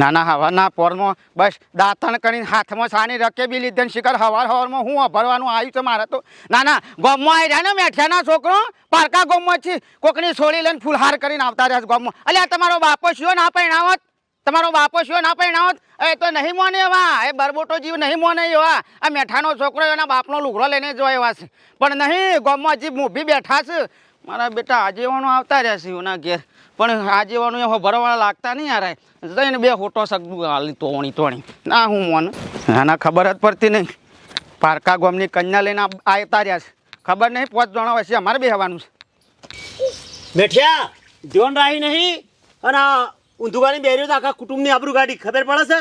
નાના હવાના પોરમાં બસ દાંતણ કરીને હાથમાં સાની રકેબી લીધે ને શિખર હવાર હવારમાં હું અભરવાનું આવ્યું છે મારે તો. નાના, ગોમમાં આવી રહ્યા ને મેઠિયાના છોકરો? પારકા ગોમમાં છે. કોકની છોડી લઈને ફૂલહાર કરીને આવતા રહ્યા છે ગોમમાં. અલ્યા તમારો બાપો શિયો ના પહેણાવત તમારો બાપો શિયો ના પહેણાવત એ તો નહીં મોને એવા. એ બરબોટો જીવ નહીં મોને એવા. આ મેઠાનો છોકરો એના બાપનો લુગડો લઈને જોવા એવા છે. પણ નહીં, ગોમમાં જીવ મૂભી બેઠા છે. મારા બેટા આજે આવતા રહ્યા છે એના ઘેર. પણ આજેવાનું એ ભરવાના લાગતા નહીં યાર. જઈને બે ફોટો સગું હાલી તોણી તોણી. ના હું મોન. આના ખબર જ પડતી નહીં. પારકા ગોમની કન્યા લઈને આવતા રહ્યા છે. ખબર નહીં પાંચ જણા છે અમારે બેહવાનું છે. મેઠિયા જોન રાહી નહીં. અને ઊંધુગાની બેર્યો તો આખા કુટુંબની આબરૂ ગાડી. ખબર પડે છે?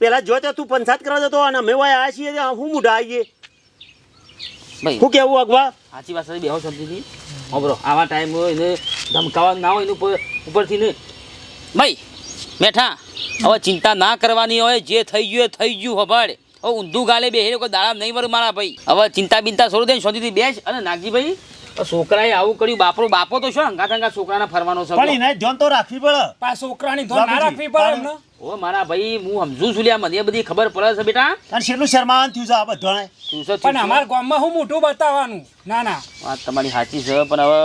પેલા જો તું પંચાયત કરવા જતો અને અમે વાય આવ્યા છીએ હું મોઢા આવીએ? ભાઈ. શું કેવું અગવા? સાચી વાત બેહો શાંતિથી હોબરો આવા ટાઈમ હોય ને ધમકાવા ના હોય ને ઉપરથી ને. ભાઈ બેઠા. હવે ચિંતા ના કરવાની હોય જે થઈ ગયું એ થઈ ગયું હબાડ હવે ઊંધું ગાલે બે કોઈ દાડા નહીં વર મારા ભાઈ. હવે ચિંતા બિંતા છોડી દે શાંતિથી બેસ અને નાગજીભાઈ છોકરાએ આવું કર્યું બાપરો બાપો તો શું હંગાત હંગાત છોકરાના ફરવાનો છે પણ એને ધ્યાન તો રાખવી પડે. પા છોકરાની ધ્યાન ના રાખવી પડે ઓ મારા ભાઈ હું સમજુ છું લ્યા મને એ બધી ખબર પડે છે બેટા. અને શેરનું શરમાવાનું થયું છે આ બધાને. તું પણ અમારા ગામમાં હું મોટું બતાવવાનું? ના ના. વાત તમારી સાચી છે પણ હવે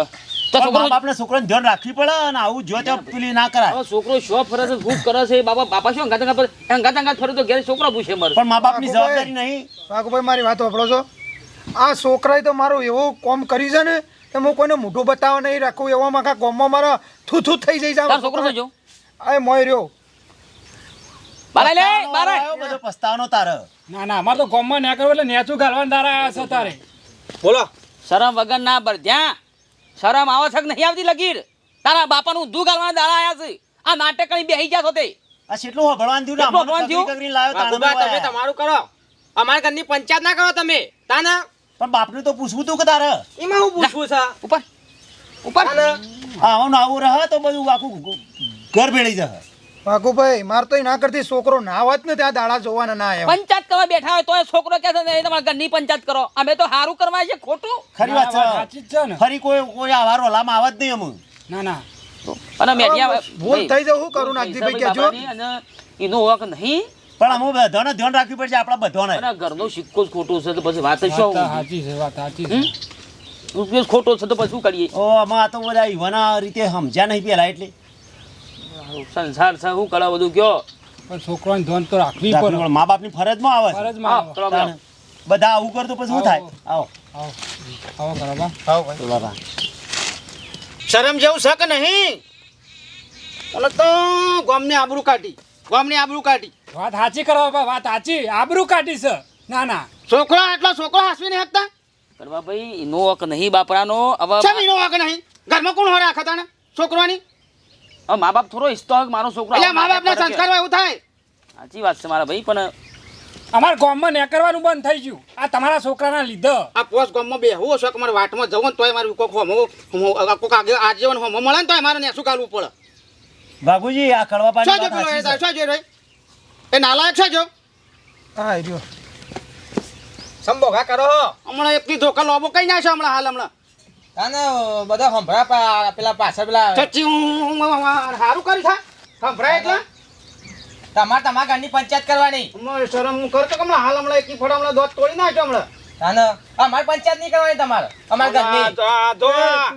તો છોકરો બાપને છોકરાને ધ્યાન રાખવી પડે અને આવું જો તે પેલી ના કરાય. હવે છોકરો શો ફરે છે કરે છે બાબા બાપા શું હંગાત ફરે- હંગાત હંગાત ફરે તો ઘેર છોકરો પૂછે મર. પણ મા બાપની જવાબદારી નહીં. ભાઈ મારી વાત વાપરો છો? આ છોકરાએ તો મારો એવો કોમ કર્યું છે ને કે હું કોઈને મોઢું બતાવવા નહીં રાખું એવામાં આખા ગામમાં મારા થૂ થૂ થઈ જઈ તાર જાય છોકરો જો આ મોય રહ્યો. બારા લે બારા. આવ્યો બધો પસ્તાવાનો તારે. ના ના અમારે તો ગામમાં ના કરવું એટલે નેચું ઘાલવાના દારા આવ્યા છે તારે. બોલો. શરમ વગર ના બર ત્યાં શરમ આવે છે નહીં આવતી લગીર? તારા બાપાનું દૂધ ગાલવાના દાડા આયા છે. આ નાટક કરી બેહી ગયા છો તે. આ કેટલું ભણવાનું થયું ને કેટલું થયું? લાવ્યો તમે તમારું કરો. અમારા ઘરની પંચાયત ના કરો તમે. તાના પણ બાપનું તો પૂછવું તું કે તારે? એમાં હું પૂછવું છે? ઉપર. ઉપર. આવું આવું રહે તો બધું આખું ઘર ભેળી જશે. વાઘુભાઈ માર તો ના કરતી છોકરો ના હોત ને ત્યાં દાડા જોવાના ના આવ્યા પંચાયત કરવા બેઠા હોય તો એ છોકરો કે તમારા ઘરની પંચાયત કરો. અમે તો સારું કરવા છે ખોટું. ખરી વાત સાચી છે ને. ફરી કોઈ કોઈ આવા ઓલામાં આવત નહીં અમુ ના ના. અને મેઠિયા ભૂલ થઈ જાય હું કરું નાગજીભાઈ કહેજો. અને એનો હક નહીં. પણ અમુ બધાને ધ્યાન રાખવી પડશે આપણા બધાને. અને ઘરનો સિક્કો જ ખોટો છે તો પછી વાત જ શું સાચી છે વાત સાચી છે? ખોટો છે તો પછી શું કરીએ? ઓ આમાં આ તો બધા યુવાના રીતે સમજ્યા નહીં પેલા એટલે. સંસાર છે શું કરા બધું કયો? પણ છોકરાની ધોન તો રાખવી પડે. મા બાપની ફરજમાં આવે. ફરજમાં આવો. બધા આવું કરતો પછી શું થાય? આવો. આવો. આવો. કરવા ચલો બાબા શરમ જેવું છે કે નહીં. ઓલો તો ગોમની આબરૂ કાઢી. ગોમની આબરૂ કાઢી. વાત સાચી કરવા બા, વાત સાચી. આબરૂ કાઢી છે. ના ના. છોકરો એટલો છોકરો હાસવી નહીં શકતા કરવા ભાઈ નો હક નહીં બાપરાનો હવે નો હક વાંક નહીં? ઘરમાં કોણ હો રાખતા છોકરાની? મા બાપ થોડો ઈચ્છતો હોય મારો છોકરો એટલે મા બાપના નાટક કરે. સંસ્કાર હોય એવું થાય. સાચી વાત છે મારા ભાઈ પણ અમારા ગામમાં ને કરવાનું બંધ થઈ ગયું. આ તમારા છોકરાના લીધે. આ પોસ ગામમાં બેહવું હશે કે મારે વાટમાં જવું ને તોય મારે કોક હોમો કોક આગે આજીવન હોમો મળે ને તોય મારે નેસું કાઢવું પડે? બાબુજી આ કડવા શું જો પાણી એ શું જો એ? નાલાયક છે જો? હા રહ્યો. સંભોગા કરો હમણાં એકની ધોકા લોબો કઈ ના છે હમણાં હાલ હમણાં. તાના બધા સંભળા પેલા પાછળ પેલા સારું કરી થા સંભળાય એટલે? તમારે તમારા ઘરની પંચાયત કરવાની. શરમ હું કરતો કે હાલ હમણાં એક ફોડા હમણાં દોત તોડી નાખ્યો હમણાં. તાના અમારે પંચાયત નહીં કરવાની તમારે. અમારા ઘરની.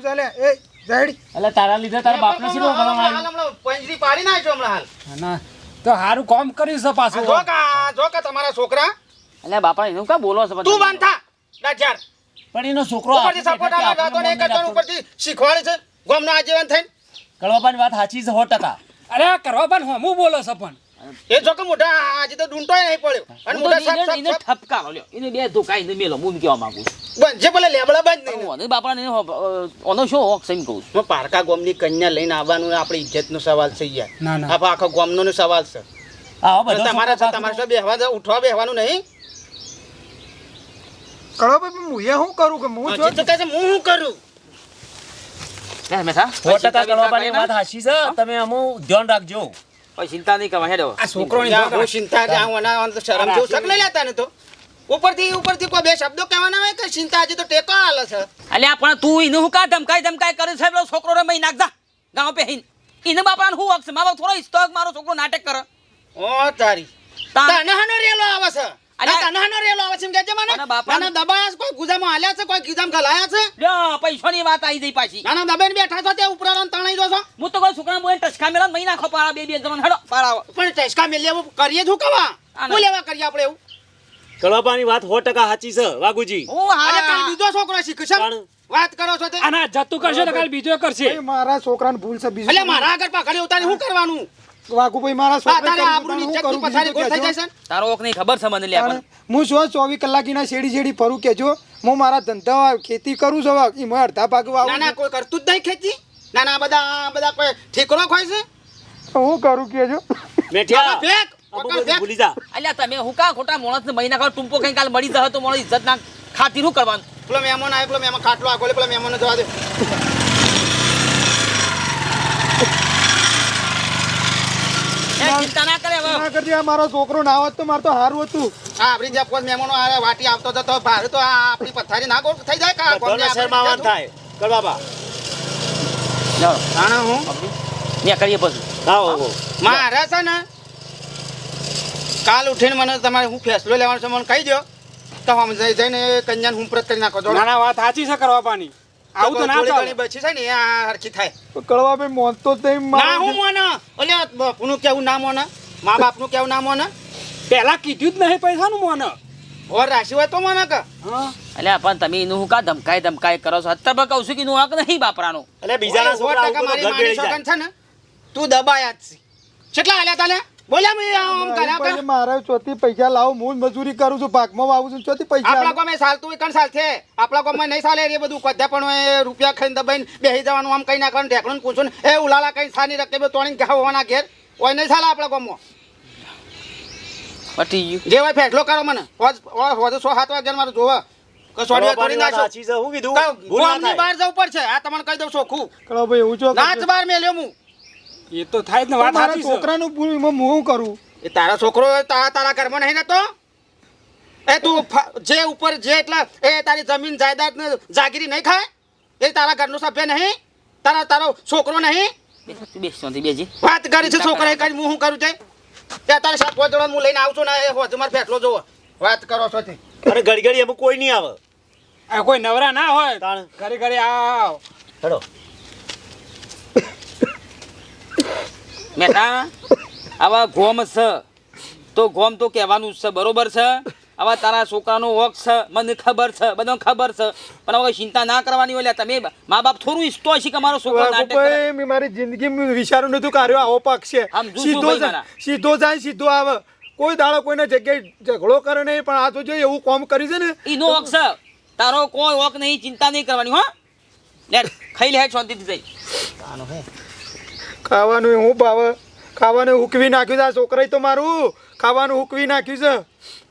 ચાલે એ એટલે તારા લીધે તારા બાપને હમણાં પંજરી પાડી નાખ્યો હમણાં હાલ. ના તો સારું કામ કર્યું છે આ પાછું જો કા જો કા તમારા છોકરા. એટલે બાપા એનું કા બોલો છો? તું બાંધા રાજાર પણ એનો છોકરો ઉપરથી સપોર્ટ આવે જાતો નહીં કરતો ઉપરથી શીખવાડે છે ગામનો આજીવન થઈને. કડવાપાની વાત સાચી છે 100% અરે આ કરવા હું બોલો છે પણ. એ જો કે મોટા આજે તો ડૂંટોય નહીં પડ્યો. અને મોટા સાપ સાપ એને ઠપકારો લ્યો. એને બે ધોકા એને મેલો હું કહેવા માંગુ છું. જે ભલે લેબડા બંધ નહીં ઓને બાપરાને એનો ઓનો શું હોક છે કહું છું. પારકા ગામની કન્યા લઈને આવવાનું આપણી ઇજ્જતનો સવાલ છે યાર. ના ના. આ આખો ગામનો સવાલ છે. આવો બધો તમારે તમારે બેહવા ઉઠવા બેહવાનું નહીં. કળવાભાઈ હું એ શું કરું કે હું તો કહે શું કરું? ચિંતા નહીં કરવા હેડો. ચિંતા શરમ જેવું શક નહીં લેતા ને તો. ઉપરથી ઉપરથી કોઈ બે શબ્દો કહેવાના હોય કે ચિંતા હજી તો ટેકો હાલે છે. અલ્યા પણ તું એને હું કા ધમકાઈ ધમકાઈ કરે છે? પેલો છોકરો રે મહી નાખતા ગાવ પે હિન એને હું હક છે? મા બાપ થોડો ઈચ્છતો મારો છોકરો નાટક કરે. ઓ તારી. તને હાનો રેલો આવે છે. અલ્યા- ના, રેલો આવે છે એમ મને. નાના દબાયા કોઈ ગુજામાં હાલ્યા છે કોઈ ગીજામાં ગલાયા છે? લ્યો પૈસાની વાત આવી ગઈ પાછી. નાના દબાઈને બેઠા છો તે ઉપરાળો તણાઈ દો છો? હું તો કોઈ છોકરા બોય ટચકા મેલા મહિના ખો પાડા બે બે જણ હેડો પાડા પણ ટેસ્કા મેલી કરીએ છું કવા? આને- લેવા કરીએ આપણે એવું? કળવાપાની વાત સો ટકા સાચી છે હું અરે કાલ બીજો છોકરો શીખશે. વાત કરો છો તે. અને જતું કરશે તો કાલ બીજો કરશે. મારા છોકરાને ભૂલ છે બીજું એટલે મારા આગળ પાઘડી ઉતારી શું કરવાનું? વાઘુભાઈ મારા આ છોકરાને તારે કર્યું આબરૂની હું ઇજ્જતની કરું પથારી બીજું ગોળ થઈ કહેજો. જાય છે તારો ઓક નહીં ખબર છે મને લે હું શું ચોવીસ કલાકીના શેડી શેડી ફરું કેજો હું મારા ધંધા ખેતી કરું છું એમાં અડધા ભાગ ના ના કોઈ કરતું જ નહીં ખેતી. ના ના બધા બધા કોઈ ઠીકરો ખોય છે? હું કરું કેજો મેઠિયા ફેંક. ભૂલી જા. અલ્યા તમે હું કા ખોટા માણસને મહિના ખાવ ટૂંપો કઈ કાલ મળી જશે તો મારો ઇજ્જત ના ખાતી શું કરવાનું? પેલો મહેમાન આવે પેલો મહેમાન ખાટલો આગળ પેલો મહેમાન જવા દે. ચિંતા ના કરે હવે. ના કરજે મારો છોકરો ના હોત તો મારે તો સારું હતું. હા આપણી જે કોઈ મહેમાનો આ વાટી આવતો હતો તો ભારે તો આપણી પથારી ના ગોળ થઈ જાય કા? આવવાનું થાય. જાઓ. તાણે હું? ને કરીએ પછી. આવો. મારે છે ને કાલ ઉઠીને મને તમારે હું ફેસલો લેવાનો છે મને કહી દો તો આમ જઈ જઈને કન્યાને હું પ્રત કરી નાખો ના ના વાત સાચી છે કરવા પાની. આવું તો ના ચાલે. બચી છે ને આ હરખી થાય. કળવાભાઈ મોનતો જ નહીં ના હું મોને. ઓલે બાપનું કેવું ના મોને? મા બાપનું કેવું ના મોને? પહેલા કીધું જ નહીં પૈસાનું મોન. ઓર રાશિ હોય તો મને કે. હા. અલ્યા પણ તમે એનું હું કા ધમકાય ધમકાય કરો છો? અત્યારે કહું છું કે એનું હક નહીં બાપરાનું. એટલે બીજાના સો ટકા મારી માની બેસી સોગન જાય છે ને તું દબાયા જ છે કેટલા હાલ્યા તાલે બોલ્યા મેં આમ ચોથી પૈસા લાવો હું મજૂરી કરું છું પાકમાં વાવું છું ચોથી પૈસા આપણા આલો. ગામે કણ ચાલ છે આપણા ગામે નહીં ચાલે એ બધું. કદ્યા પણ હોય રૂપિયા ખાઈને દબાઈને બેસી જવાનું આમ કઈ નાખવાનું ઢેકણું પૂછું એ ઉલાલા કઈ સાની રકે તોડીને ઘા હોવાના ઘેર. હોય નહીં ચાલે આપણા ગામમાં પટી ગયું. જે હોય ફેસલો કરો મને. હોજ હોજ સો સાત વાગ્યા મારે જોવા. કે તોડી નાખો સાચી છે હું કીધું? ભૂલ ના બહાર જવું પડશે. આ તમને કહી દઉં ચોખ્ખું ભાઈ એવું છો નાચ બાર મેલ્યો હું. એ તો થાય જ ને વાત સાચી છે. છોકરાનું એમાં હું શું કરું? એ તારા છોકરો તારા તારા ઘરમાં નહીં રહેતો? એ તું જે ઉપર જે એટલા એ તારી જમીન જાયદાદ ને જાગીરી નહીં ખાય? એ તારા ઘરનો સભ્ય નહીં? તારા તારો છોકરો નહીં? બેસ તું બેસ વાત કરી છે છોકરા કરી હું શું કરું છે? તે તારે સાત પાંચ જણા હું લઈને આવું છું ને એ હોજ મારે ફેટલો જોવો. વાત કરો છો તે અરે ઘડી ઘડી એમાં કોઈ નહીં આવે. આ કોઈ નવરા ના હોય. ઘરે ઘરે આવ. હેડો. મેઠા આવા ગોમ છે તો ગોમ તો કહેવાનું છે બરોબર છે? આવા તારા છોકરાનો વોક છે મને ખબર છે બધો ખબર છે. પણ હવે ચિંતા ના કરવાની હોય તમે મા બાપ થોડું ઈચ્છતો હશે કે મારો છોકરો નાટક કરે. મે મારી જિંદગી મે વિચાર્યું નતું કર્યો આવો પાક છે. સીધો જાય સીધો જાય સીધો આવે. કોઈ દાડો કોઈને જગ્યાએ ઝઘડો કરે નહીં પણ આ તો જો એવું કામ કરી છે ને ઈનો વોક છે. તારો કોઈ વોક નહીં ચિંતા નહીં કરવાની હો. લે ખાઈ લે શાંતિથી જઈ. ખાવાનું હું ભાવે? ખાવાનું હુકવી નાખ્યું છે આ છોકરાએ તો મારું. ખાવાનું હુકવી નાખ્યું છે.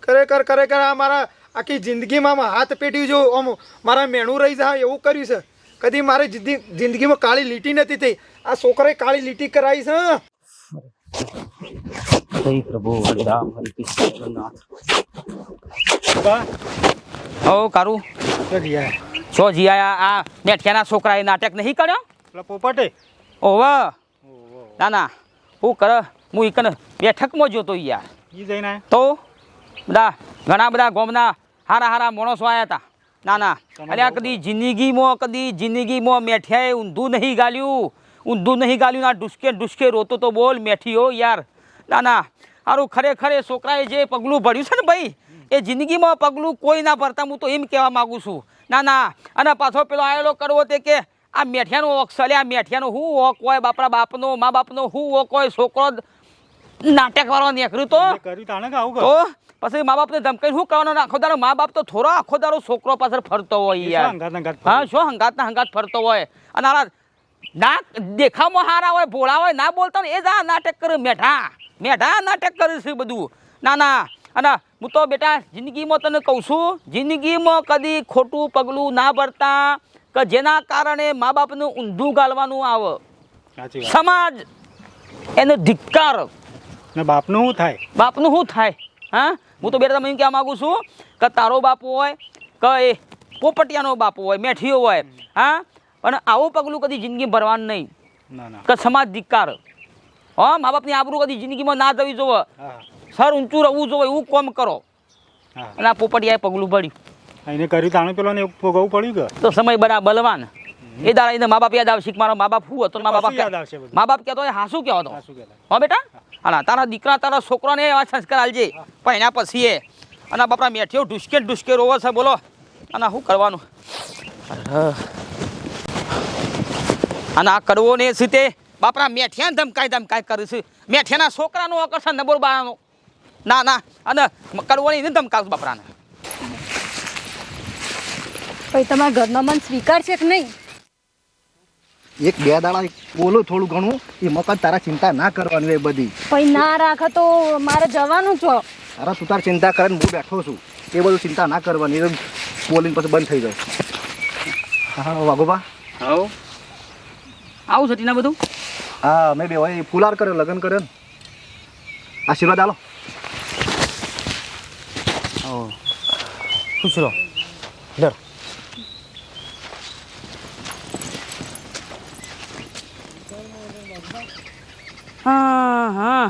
ખરેખર ખરેખર આ મારા આખી જિંદગીમાં હાથ પેટ્યું જો આમ મારા મેણું રહી જાય એવું કર્યું છે. કદી મારી જિંદગી જિંદગીમાં કાળી લીટી નથી થઈ. આ છોકરાએ કાળી લીટી કરાવી છે. પ્રભુ હરિરામ હરિ કારું. છો જીયા આ મેઠિયાના છોકરાએ નાટક નહીં કર્યો? પોપટે. ઓવ. ના ના હું કર હું એકને બેઠકમાં જોતો યાર. ઈ જઈને? તો? બધા ઘણા બધા ગોમના હારા હારા માણસો આવ્યા હતા ના ના અલ્યા કદી જિંદગીમાં કદી જિંદગીમાં મેઠિયાએ ઊંધું નહીં ગાલ્યું. ઊંધું નહીં ગાલ્યું ના ડુસકે ડુસકે રોતો તો બોલ મેઠીઓ યાર. ના ના સારું ખરેખર એ છોકરાએ જે પગલું ભર્યું છે ને ભાઈ એ જિંદગીમાં પગલું કોઈ ના ભરતા હું તો એમ કહેવા માગું છું. ના ના અને પાછો પેલો આયેલો કરવો તે કે આ મેઠિયાનો ઓક સલે આ મેઠિયાનો હું ઓક હોય? બાપરા બાપનો મા બાપનો હું ઓક હોય? છોકરો નાટક વાળો નીકળ્યું તો? પછી મા બાપને ધમકાઈ શું કરવાનો આખો દારો મા બાપ તો થોડો આખો દારો છોકરો પાછળ ફરતો હોય યાર. હા શું હંગાત ના હંગાત ફરતો હોય? અને આ ના દેખામાં હારા હોય ભોળા હોય ના બોલતા ને એ જ આ નાટક કરે મેઠા મેઠા નાટક કરે છે બધું. ના ના. અને હું તો બેટા જિંદગીમાં તને કહું છું જિંદગીમાં કદી ખોટું પગલું ના ભરતા કે જેના કારણે મા બાપનું ઊંધું ગાલવાનું આવે. સમાજ એને ધિક્કાર. બાપનું શું થાય? બાપનું શું થાય? હા? હું તો બેટા તમે એમ કહેવા માગું છું કે તારો બાપુ હોય કે એ પોપટિયાનો બાપ હોય મેઠીઓ હોય હા? પણ આવું પગલું કદી જિંદગી ભરવાનું નહીં. કે સમાજ ધિક્કાર. હા મા બાપની આબરૂ કદી જિંદગીમાં ના જવી જોવે. સર ઊંચું રહેવું જોવે એવું કોમ કરો. અને આ પોપટિયાએ પગલું ભર્યું. એને કર્યું તાણું પેલો ને ભોગવવું પડ્યું કે? તો સમય બના બલવાન. એ દાડા એને મા બાપ યાદ આવશે મારો મા બાપ હું હતો મા બાપ યાદ આવશે મા બાપ કહેતો હોય હાસું કહેતો હતો હા બેટા? હા તારા દીકરા તારા છોકરાને એવા સંસ્કાર આલજે. પણ એના પછી એ અને બાપરા મેઠીઓ ઢુસકે ઢુસકે રોવો છે બોલો. અને શું કરવાનું. અને આ કરવો ને તે બાપરા મેઠિયા ધમકાય ધમકાય કરે છે. મેઠિયાના છોકરાનું આકર્ષણ નબોર બાળાનું ના ના અને કરવોની ધમકાવશું બાપરાને. પછી તમારા ઘરનો મન સ્વીકાર છે કે નહીં? એક બે દાડા બોલો થોડું ઘણું એ મકાન તારા ચિંતા ના કરવાની હોય બધી. પછી ના રાખે તો મારે જવાનું છો. તારા તું તાર ચિંતા કરે ને હું બેઠો છું. એ બધું ચિંતા ના કરવાની એ બોલીને પછી બંધ થઈ જાય. હા વાઘોબા. હા આવું છે ટીના બધું? હા મેં બે ભાઈ ફુલાર કર્યો લગ્ન કર્યો ને. આશીર્વાદ આલો. ખુશ રહો ડર હા હા.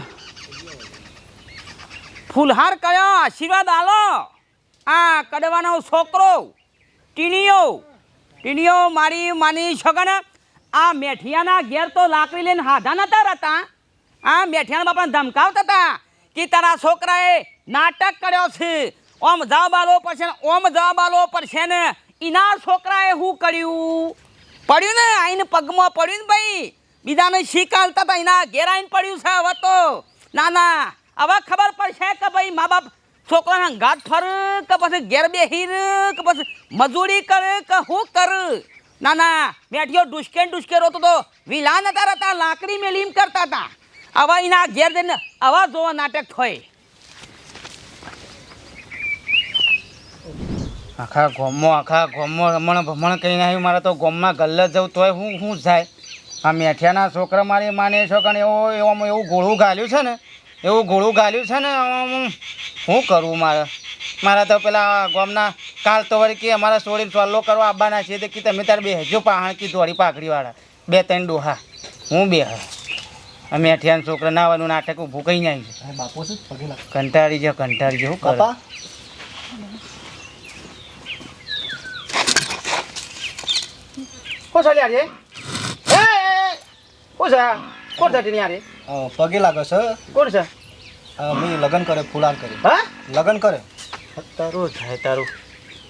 ફૂલહાર કયો? આશીર્વાદ આલો. આ કડવાનો છોકરો, ટીણીઓ ટીણીઓ મારી માની છગન, આ મેઠિયાના ઘેર તો લાકડી લઈને હાધા નતા રહેતા. આ મેઠિયાના બાપાને ધમકાવતા હતા કે તારા છોકરાએ નાટક કર્યો છે. ઓમ જવાબ આલો પડશે ને, ઓમ જવાબ આલો પડશે ને. એના છોકરાએ શું કર્યું? પડ્યું ને આઈને પગમાં પડ્યું ને ભાઈ? બીજાને શીખાલતા હતા, એના ઘેરાઈને પડ્યું છે હવે તો. ના ના, હવે ખબર પડશે કે ભાઈ મા બાપ છોકરાના ગાંઠ ફર કે પછી ઘેર બેહીર, કે પછી મજૂરી કરે, કે શું કર? ના ના બેઠ્યો ડુસકે ને ડુસકે રોતો તો વિલા નતા રહેતા લાકડી મેલીમ કરતા હતા. હવે એના ઘેર જઈને આવા જોવા નાટક થાય આખા ગોમો આખા ગોમો રમણ ભમણ કરીને આવ્યું, મારે તો ગોમમાં ગલ્લે જવું તોય હું શું થાય આ મેઠિયાના છોકરા મારી માને છોકરાને એવો એવામાં એવું ગોળું ગાલ્યું છે ને? એવું ગોળું ગાલ્યું છે ને? હું શું કરવું મારે? મારે તો પેલા ગોમના કાલ તો વળી કે અમારા સોળી સોલ્લો કરવા આવવાના છે તે કે તમે તારે બે હજુ પાહણ કી દોડી પાઘડીવાળા. બે ત્રણ ડોહા. હું બે હા. મેઠિયાના છોકરા ના આવવાનું નાટક ઊભું કઈ જાય છે? બાપુ શું કંટાળી જાઓ કંટાળી જાઓ કરે. બાપા? કોણ છે એ, કોણ છે? કોણ છે ટીની યાર પગે લાગે છે? કોણ છે? મેં લગ્ન કરે ફુલાર કરી. હા? લગ્ન કરે? તારું થાય તારું.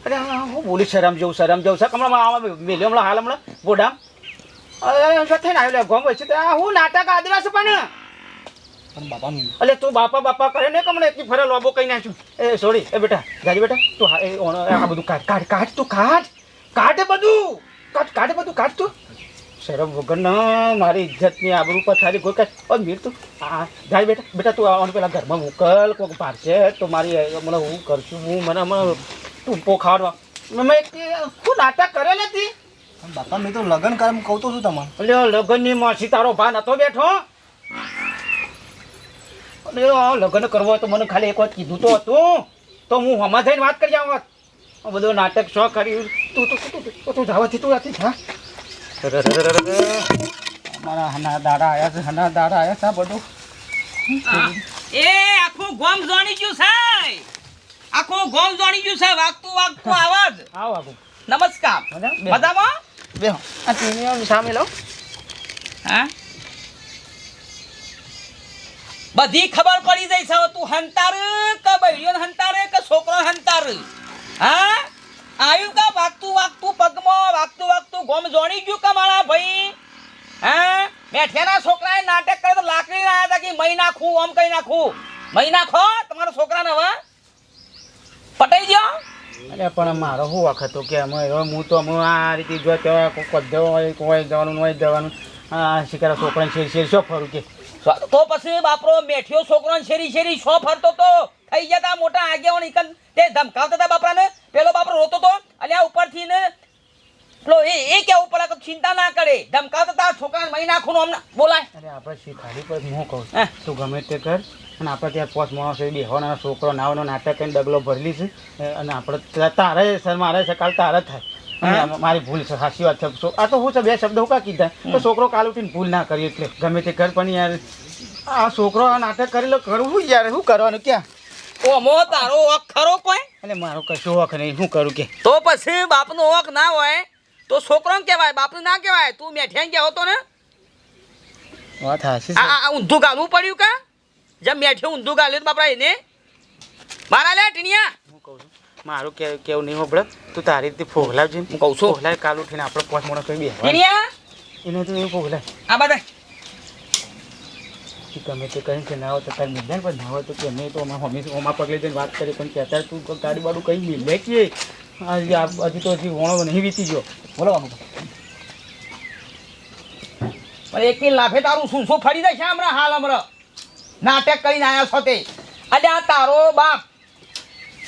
અરે હું બોલી શરમ જેવું શરમ જેવું છે. હમણાં આમાં મેલ્યો હમણાં હાલ હમણાં ગોડામ. અરે થઈને આવ્યો ગોમ હોય છે. તે આ હું નાટક આદિવાસી પણ? પણ બાપા અલે તું બાપા બાપા કરે ને કમણે એકની ફરે લોબો કઈ નાખ્યું એ સોરી એ બેટા જાજી બેટા તું આ બધું કાઢ કાઢ કાઢ તું કાઢ. કાઢ બધું. કાઢ કાઢ બધું કાઢ તું. શરમ વગર ના મારી ઇજ્જતની આબરૂ પર થારી કોઈ કાંઈ ઓ મીર તું આ જાય બેટા બેટા તું આવવાનું પેલા ઘરમાં મોકલ કોઈક પારશે તો મારી મને હું કરશું હું મને મને ટૂંપો ખાવા મેં શું નાટક કરેલ હતી બાપા મેં તો લગ્ન કર્મ કહું તો છું તમારે એટલે લગ્નની માસી તારો ભા નતો બેઠો અને આ લગ્ન કરવો હોય તો મને ખાલી એક વાત કીધું તો હતું તો હું હમણાં થઈને વાત કરી આવું બધો નાટક શો કર્યું તું તું તું તું જવાથી તું આથી જા મારા હના દાડા આયા છે હના દાડા આયા છે બધું. એ આખું ગોમ જાણી ગયું છે. આખું ગોમ જાણી ગયું છે વાગતું વાગતું આવાજ. આવો નમસ્કાર. બધામાં બે. આ સામે લો. હા? બધી ખબર પડી જાય છે તું હંતાર કે બૈરીઓને હંતારે કે છોકરો હંતાર? હા? આવ્યું કા? વાગતું વાગતું પગમાં વાગતું વાગતું. ગોમ જોણી ગયું કે મારા ભાઈ? હે? બેઠેના છોકરાએ નાટક કરે તો લાકડી ના આવ્યા હતા કે મહી નાખું આમ કઈ નાખું? મહી નાખો તમારા છોકરાને હવે. પટાઈ ગયો અરે પણ મારો શું વખત હતો કે અમે હું તો અમે આ રીતે જો કોઈ કદ્દો હોય કોઈ જવાનું હોય જવાનું. આ શિકારા છોકરાને શેરી શેરી શો ફરું કે? તો પછી બાપરો મેઠિયો છોકરાને શેરી શેરી શો ફરતો તો. થઈ ગયા તા મોટા આગેવાન તે ધમકાવતા હતા બાપરાને. પેલો બાપ રોતો તો અને આ ઉપરથી ને પેલો એ એ કેવું પડે કે ચિંતા ના કરે. ધમકાતો તાર છોકરાને મહી નાખું અમને બોલાય. અરે આપણે શીખાડી પર હું કહું. તું ગમે તે કર અને આપણે ત્યાં પોસ માણસો બેહવાનો છોકરો નાવાનો નાટક કરીને ડગલો ભરલી છે. અને આપણે તારે સર મારે છે કાલ તારે થાય. મારી ભૂલ છે સાચી વાત છે. આ તો હું છે બે શબ્દ હું કા કીધા? તો છોકરો કાલ ઉઠીને ભૂલ ના કરી એટલે. ગમે તે કર પણ યાર આ છોકરો નાટક કરી લો કરું યાર? શું કરવાનું ક્યાં? ઓમો તારો ઓક ખરો કોઈ? એટલે મારો કશું હક નહીં. શું કરું કે? તો પછી બાપનો ઓક ના હોય તો છોકરો કહેવાય બાપનું ના કહેવાય? તું મેઠિયા ગયા હતો ને? વાત હાસી આ ઊંધું ગાલવું પડ્યું કા? જેમ મેઠે ઊંધું ગાલ્યું બાપરા એને? મારા લે ટીણિયા. હું કહું છું મારું કે કેવું નહીં હોબળે તું તારી રીતે ફોગલાવજે હું કહું છું. ફોગલાય કાલ ઉઠીને આપણે પાંચ મોડો કઈ બે ટીણિયા. એને તો એવું ફોગલાય. આ બધા કે તમે તે કહ્યું કે ના હોય તો તારે મિલને પણ ના હોય તો કે નહીં તો અમે હંમેશા ઓમાં પગલે જઈને વાત કરી, પણ કહેતા તું ગાડી બાડું કઈ મિલે કે. હજી તો હજી ઓણો નહીં વીતી ગયો. બોલો પણ એકી લાફે તારું શું? શું ફરી જશે હમણાં હાલ હમણાં? નાટક કરીને આવ્યા છો તે. અરે આ તારો બાપ.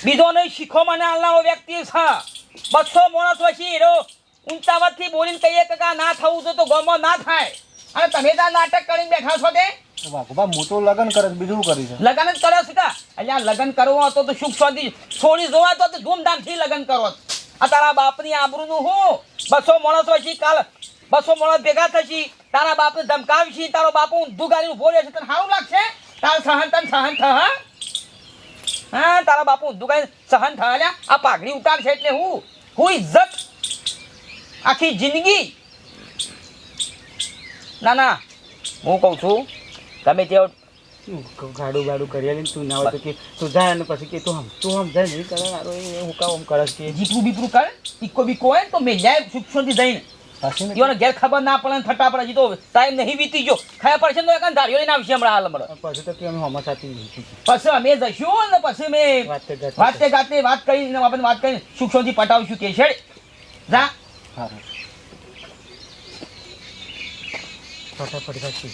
બીજો નહીં, શીખો મને હાલનારો વ્યક્તિ છે. બસો માણસ પછી ઊંચાવતથી બોલીને કહીએ કે ના થવું તો ગોમાં ના થાય. અને તમે ત્યાં નાટક કરીને બેઠા છો તે? વાઘુબા મોટો લગ્ન કરે બીજું કરી છે. લગન જ કર્યો છે કા? અલ્યા લગન કરવો હતો તો સુખ શાંતિ છોડી જોવા તો ધૂમધામથી લગન કરો આ તારા બાપની આબરૂનું હું? બસો માણસ પછી કાલ બસો માણસ ભેગા થશી તારા બાપને ધમકાવશી તારો બાપુ ઊંધું ગાડી ઊભો રહેશે તને સારું લાગશે? તારું સહન તને સહન થ હા? હા તારા બાપુ ઊંધું ગાડી સહન થયા આ પાઘડી ઉતારશે એટલે હું હું ઇજ્જત આખી જિંદગી ના ના. હું કહું છું તમે જે ગાડું ગાડું કરી આવીને તું ના હોય તો કે તું જાય અને પછી કે તું હમ તું સમજાય નહીં કરે મારો એ હું કામ કરે છે જીપરું બીપરું કરે ટીકો બીકો હોય ને તો મેં જાય શિક્ષણથી જઈને. ઈઓને ઘેર ખબર ના પડે ને પડે તો ટાઈમ નહીં વીતી ગયો. ખાયા પડશે ને તો એકાંત ધારીઓ લઈને આવશે હમણાં હાલ હમણાં. પછી તો અમે હમા સાથે પછી અમે જઈશું ને પછી ગાતે. વાતે ગાતે વાત કરીને આપણે વાત કરીને સુખસોથી પટાવશું કે છે જા. ફટાફટ સાચી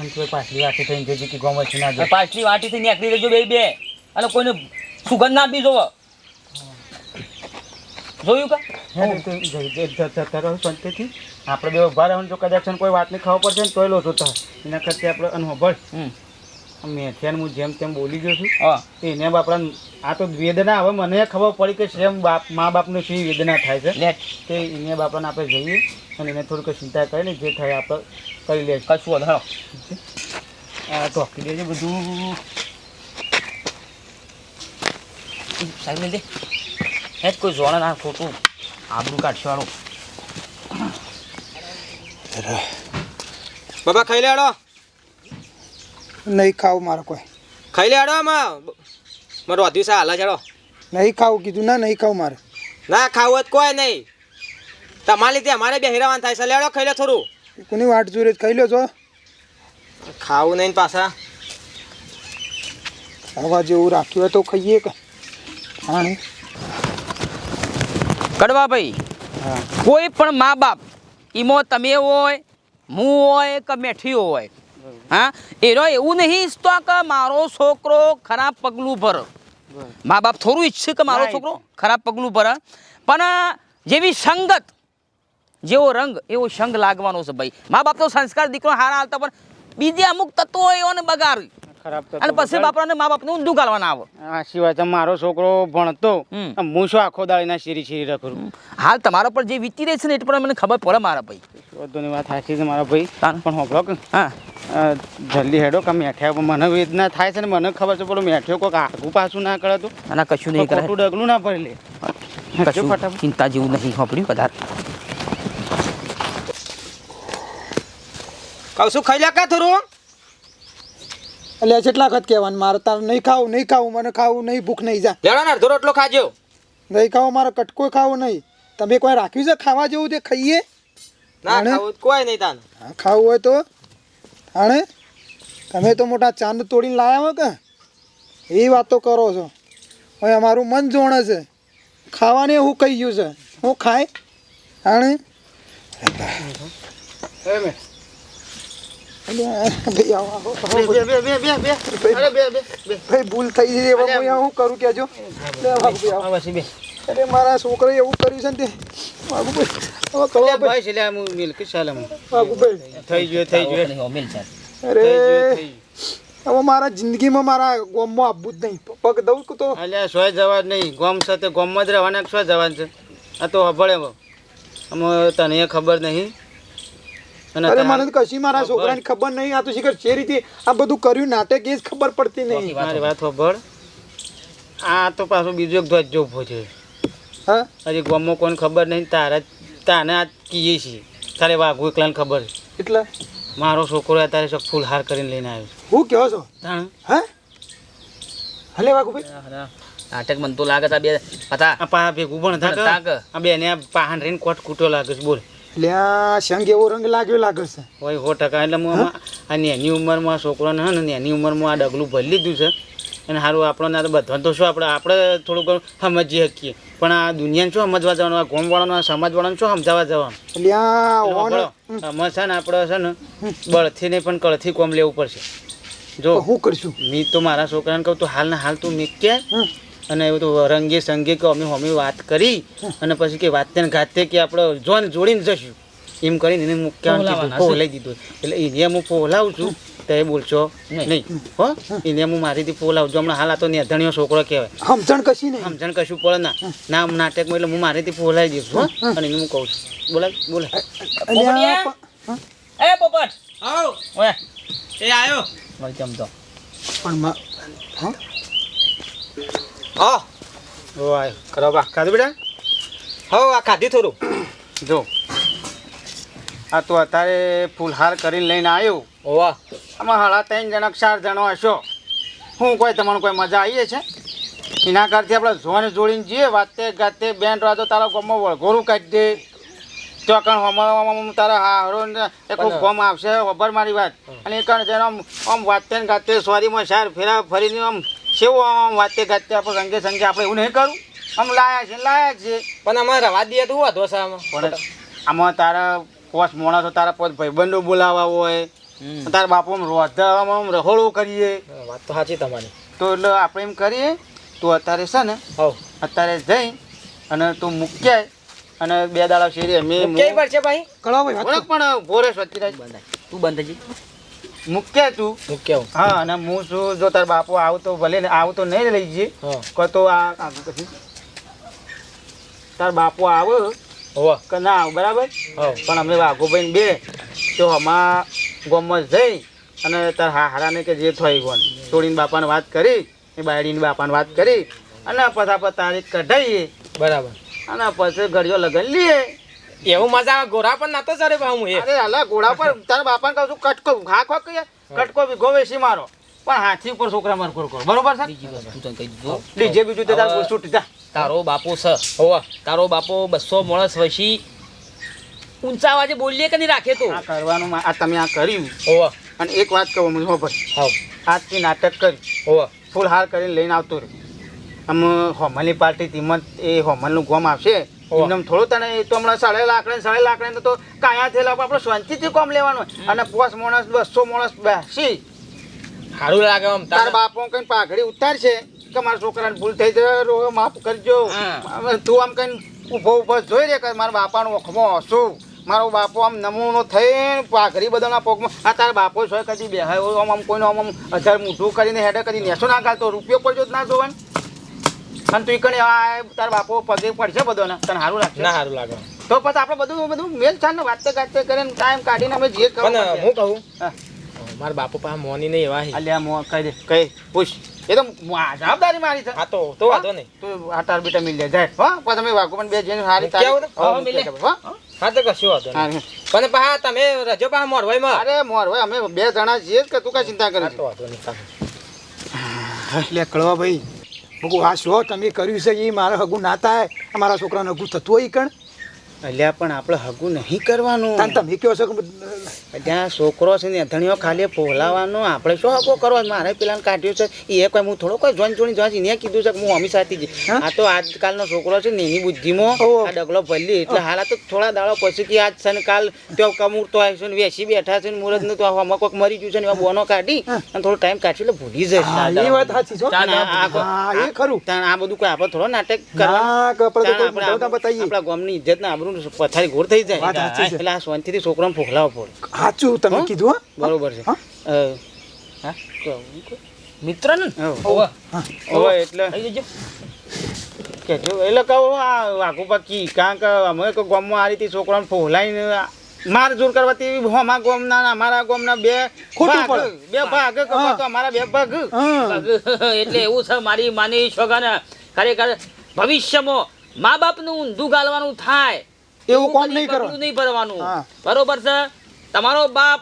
અને કોઈ પાછલી વાતે થઈને જજે કે ગમે છે ના હવે પાછલી વાટીથી નીકળી લેજો બે બે. અને કોઈને સુગંધ ના બી જોવો. જોયું કા? આપણે બે ઊભા રહેવાનું જો કદાચ કોઈ કોઈ વાતની ખબર પડશે ને તોય લોચો થાય એના કરતા આપણે અનુભવ. હમ. મેથિયાને હું જેમ તેમ બોલી ગયો છું. હા. એને બાપડા આ તો વેદના હવે મને ખબર પડી કે સેમ બાપ મા બાપને શી વેદના થાય છે. લેટ તે એને બાપાને આપણે જઈએ અને એને થોડીક ચિંતા કરીને જે થાય આપણે કરી લઈએ. કશું વધારો આ તો આપી દેજે બધું. સાહેબ દે હે કોઈ જોડે ના ખોટું. આબરું કાઢશે વાળું બાબા ખાઈ લેડો નહીં ખાવું મારે કોઈ. ખાઈ લેડો આમાં. મારો વધ્યું સા હાલા ચડો. નહીં ખાવું કીધું ના નહીં ખાવું મારે. ના ખાવું જ કોઈ નહીં. તમારા લીધે અમારે બે હેરાવાન થાય છે. લેડો ખાઈ લો થોડું. કોની વાટ જોરે ખાઈ લો છો ખાવું નહીં પાછા. ખાવા જેવું રાખ્યું હોય તો ખાઈએ કે હા કડવા ભાઈ કોઈ પણ મા બાપ ઈમો તમે હોય હું હોય કે મેઠી હોય હા? એનો એવું નહીં ઈચ્છતો કે મારો છોકરો ખરાબ પગલું ભર. મા બાપ થોડું ઈચ્છે કે મારો છોકરો ખરાબ પગલું ભરે. પણ જેવી સંગત જેવો રંગ એવો સંગ લાગવાનો છે ભાઈ. મા બાપ તો સંસ્કાર દીકરો હારા હાલતા પણ બીજા અમુક તત્વો એઓને બગાડ ખરાબ અને પછી બાપરાને મા બાપને ઊંધું ગાળવાના આવે. આ સિવાય તો મારો છોકરો ભણતો હું શું આખો દાળીના શીરી શીરી રખું હાલ તમારા પર જે વીતી રહી છે ને એ પણ મને ખબર પડે મારા ભાઈ. વધુની વાત સાચી છે મારા ભાઈ. પણ હોભળો કે હા. જલ્દી હેડો કે મેઠ્યા મને વેદના થાય છે ને મને ખબર છે પેલો મેઠ્યો કોઈક આગું પાછું ના કરે તો. અને કશું નહીં કરે. ડગલું ના પડે લે. કશું ફટાફટ. ચિંતા જેવું નહીં હોપડ્યું વધારે કાલ શું ખાઈ લે કા થોડું? એટલે કેટલા વખત કહેવાનું મારે તાર નહીં ખાવું નહીં ખાવું મને ખાવું નહીં ભૂખ નહીં જા લેડો ને અડધો રોટલો ખાજો. નહીં ખાવો મારે કટકો ખાવો નહીં. તમે કોઈ રાખ્યું છે ખાવા જેવું તે ખાઈએ? ના ખાવું કોઈ નહીં તાન. હા ખાવું હોય તો? હાણે તમે તો મોટા ચાંદ તોડીને લાયા હો કે? એ વાતો કરો છો. હવે અમારું મન જોણે છે. ખાવાને હું કહી ગયું છે. હું ખાય? હાણે ભાઈ આવો, આવો, આવો, બે બે બે બે બે અરે બે બે બે. ભાઈ ભૂલ થઈ ગઈ હવે હું શું કરું કેજો અરે મારા છોકરાએ એવું કર્યું છે ને તે. અરે થઈ ગયો થઈ ગયો. હવે મારા જિંદગીમાં મારા ગોમમાં આવવું જ નહીં. પગ દઉં તો? અલ્યા સોય જવા જ નહીં. ગોમ સાથે ગોમમાં જ રહેવાના સોય જવાનું છે? આ તો અભળે અમે તને ખબર નહીં. અરે મને કશી મારા છોકરાને ખબર નહીં. આ તો શિખર છે રીતે આ બધું કર્યું નાટક એ જ ખબર પડતી નહીં. મારી વાત ખબર. આ તો પાછો બીજો એક ધ્વજ ઊભો છે. હા? હજી ગમો કોને ખબર નહીં તારા તાને આ કીએ છીએ. તારે વાઘુ એકલાને ખબર છે. એટલે? મારો છોકરો અત્યારે સબ ફૂલ હાર કરીને લઈને આવ્યો હું કહો છો? તાણ? હા? હલે વાઘુભાઈ નાટક મને તો લાગે તા બે પતા આ પા ભેગું પણ થાક. આ બેને આ પાહન રહીને કોટ કૂટો લાગે છે. બોલ. આ સંગ એવો રંગ લાગ્યો લાગે છે. હોય સો ટકા. એટલે હું આ નેની ઉંમરમાં છોકરાને હે ને નેની ઉંમરમાં આ ડગલું ભરી લીધું છે. અને સારું આપણને તો તો શું આપણે આપણે થોડું ઘણું સમજી શકીએ પણ આ દુનિયાને શું સમજવા જવાનું? આ ગામવાળાનું આ સમાજવાળાનું શું સમજાવવા જવાનું? આમાં છે ને આપણે છે ને બળથી નહીં પણ કળથી કોમ લેવું પડશે. જો હું કરશું? મેં તો મારા છોકરાને કહું તું હાલ ને હાલ તું મેં કે. હમ. અને એવું તો રંગે સંગે કે અમે અમે વાત કરી અને પછી કે વાત તેને ગાતે કે આપણે જોન જોડીને જશું. એમ કરીને એને મૂક્યા પોહલાવાના દીધો દીધું. એટલે એને હું પહોલાવું છું તો એ બોલશો નહીં. હો? એને હું મારીથી પહોલાવું છું. હમણાં હાલ આ તો નેધણીઓ છોકરો કહેવાય. સમજણ કશું નહીં. સમજણ કશું પડે ના. ના નાટકમાં એટલે હું મારીથી પોહલાઈ દઈશ હો. અને એને હું કહું છું. પોપડિયા? પ- એ પોપટ. આવ. ઓય. એ આવ્યો મળી જમ પણ હા? હા. ઓ આય કરો બા. ખાધું બેટા? હવ આ ખાધી થોડું. જો. આ તો અત્યારે ફૂલહાર કરીને લઈને આવ્યો ઓવા આમાં હાડા ત્રણ જણા ચાર જણો હશો. હું કોઈ તમારું કોઈ મજા આવીએ છે? એના કરતી આપણે જોઈને જોડીને જઈએ વાતે ગાતે બેન રાજો તારા ગામમાં વળઘોરું કાઢી દે. ચોકણ હમણાં તારા હારો ને એક ગોમ આવશે ખબર મારી વાત. અને એક જેનો આમ આમ વાતે ને ગાતે સોરીમાં ચાર ફેરા ફરીને આમ કેવું આમ વાતે ગાતે આપણે રંગે સંગે આપણે એવું નહીં કરું? આમ લાયા છે લાયા છે. પણ અમારે રવા દઈએ તો વાંધો પણ આમાં તારા પોસ માણસો તારા પોસ ભાઈબંધો બોલાવવા હોય તારા બાપુ આમ રોધા આમ રહોળું કરીએ. વાત તો સાચી તમારી. તો એટલે આપણે એમ કરીએ તું અત્યારે છે ને હવ. અત્યારે જઈ અને તું મૂક્યા અને બે દાડા શેરી અમે ભાઈ? પણ ભોરે સ્વચ્છ રાખ. તું બંધ થઈ મૂક્યા તું. મૂક્યા હા અને હું શું જો તાર બાપુ આવતો ભલે ને આવતો નહીં લઈ જઈએ કો તો આ પછી. તાર બાપુ આવે. કે ના આવ બરાબર? પણ અમે વાઘુભાઈ બે તો અમા ગામમાં જઈ અને તાર હા હારાને કે જે થઈ ગયો છોડીને બાપાને વાત કરી એ બાયડીને બાપાને વાત કરી અને પછી આપણે તારીખ કઢાઈએ. બરાબર. અને પછી ઘડીઓ લગન લઈએ. એવું મજા આવે? ઘોડા પણ નાતો ચડે ભાવ હું એ. અરે હાલા ઘોડા પર તારા બાપાને કહું છું કટકો હા ખો કે કટકો વીઘો વેસી મારો. પણ હાથી ઉપર છોકરા માર કોર બરોબર છે? બીજી વાત તું તને કહી દીધું? ડીજે બીજું તે તાર છૂટી જા. તારો બાપો છે. હોવા. તારો બાપો બસો માણસ વસી ઊંચા અવાજે બોલીએ કે નહીં રાખે તો? આ કરવાનું આ તમે આ કર્યું. હોવા. અને એક વાત કહું મને હોભર હવ. આજથી નાટક કરી. હોવા. ફૂલ હાર કરીને લઈને આવતો રહ્યો. આમ હોમલની પાર્ટી તિમત એ હોમલનું ગોમ આવશે. એમને થોડું તને તો હમણાં સાડે લાકડે સાડે લાકડે તો કાયા થયેલા આપણે શાંતિથી કોમ લેવાનું. અને પોસ માણસ બસો માણસ બેસી. સારું લાગે આમ તાર બાપો કઈ પાઘડી ઉતારશે કે મારા છોકરાને ભૂલ થઈ જાય માફ કરજો. તું આમ કઈ ઊભો ઊભો જોઈ રે કે મારા બાપાનો ઓખમાં હસું મારો બાપો આમ નમૂનો થઈને પાઘડી બધાના પગમાં આ તારા બાપો છો કદી બેહાય હોય આમ આમ કોઈનો આમ આમ હજાર મૂઠું કરીને હેડે કદી નેસો ના ગાતો રૂપિયો પડજો જ ના જોવાને. અને તું કણી આ તાર બાપો પગે પડશે બધોને તને સારું લાગશે? ના સારું લાગે. તો પછી આપણે બધું બધું મેલ થાય ને વાતે કાતે કરીને ટાઈમ કાઢીને અમે જે કરવા પણ હું કહું. મારા બાપો પાસે મોની નહીં એવા અલ્યા મો કહી દે. કઈ પૂછ. એ તો જવાબદારી મારી છે. હા તો તો વાંધો નહીં. તું આ તાર બેટા મિલ જાય જાય. હા પછી તમે વાઘો પણ બે જઈને સારી ને? તારીખ- હો, મિલે. હા તો કશું વાંધો નહીં. પણ પા તમે રજો પા મોરવાઈ માં. અરે મોર ભાઈ અમે બે જણા છીએ જ કે તું કઈ ચિંતા કરે તો વાંધો નહીં. એટલે કળવા ભાઈ હું આ શું તમે કર્યું છે? એ મારા હગું ના થાય. અમારા છોકરાને હગું થતું હોય કણ. અલ્યા પણ આપણે હગું નહીં કરવાનું. તમે કહો છો ત્યાં છોકરો છે ને ધણીઓ ખાલી ફોલાવાનો આપણે શું હગો કરો મારે પેલા કાઢ્યો છે. એ કોઈ હું થોડો કોઈ જોઈન જોઈન જોઈ એને કીધું છે કે હું અમી સાથે જ આ તો આજકાલનો છોકરો છે ને એની બુદ્ધિમાં આ ડગલો ભલી એટલે હાલ તો થોડા દાડો પછી કે આજ છે ને કાલ તો કમૂરતો આવ્યો છે ને વેસી બેઠા છે ને મુરતનું તો આમાં કોઈક મરી ગયું છે ને એવા બોનો કાઢી અને થોડો ટાઈમ કાઢી એટલે ભૂલી જશે. એ વાત સાચી છો. આ- આ- એ ખરું. આ બધું કોઈ આપણે થોડો નાટક કરવા. આપણે તો આપણા ગામની ઇજ્જત ને આબરૂ પથારી ઘોર થઈ જાય. એટલે આ શાંતિથી છોકરાને ફોખલાવો પડે. સાચું તમે કીધું બરોબર છે. હા? મિત્ર ને હોવ. એટલે આવી જજો. કે જો એટલે કહું આ વાઘુ પાકી કારણ કે અમે ગામમાં આ રીતે છોકરાને ફોલાઈને માર જોર કરવાથી હોમા ગોમના અમારા ગોમના બે ખોટું પડે. બે ભાગ તો અમારા બે ભાગ. હા. એટલે એવું છે મારી માની છોકરાને ખરેખર ભવિષ્યમાં મા બાપનું ઊંધું ગાલવાનું થાય. એવું કામ નહીં કરવાનું. નહીં ભરવાનું. બરોબર છે? તમારો બાપ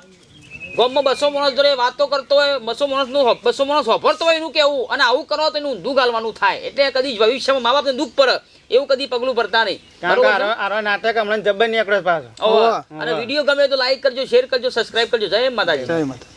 ગામમાં બસો માણસ જોડે વાતો કરતો હોય બસો માણસનું બસો માણસ વાપરતો હોય એનું કેવું? અને આવું કરો તો એનું ઊંધું ગાલવાનું થાય. એટલે કદી ભવિષ્યમાં મા બાપને દુઃખ પડે. એવું કદી પગલું ભરતા નહીં? આરો નાટક હમણાં જબ્બર નીકળે પાછો. અને વીડિયો ગમે તો લાઈક કરજો શેર કરજો સબસ્ક્રાઇબ કરજો. જય માતાજી. જય માતા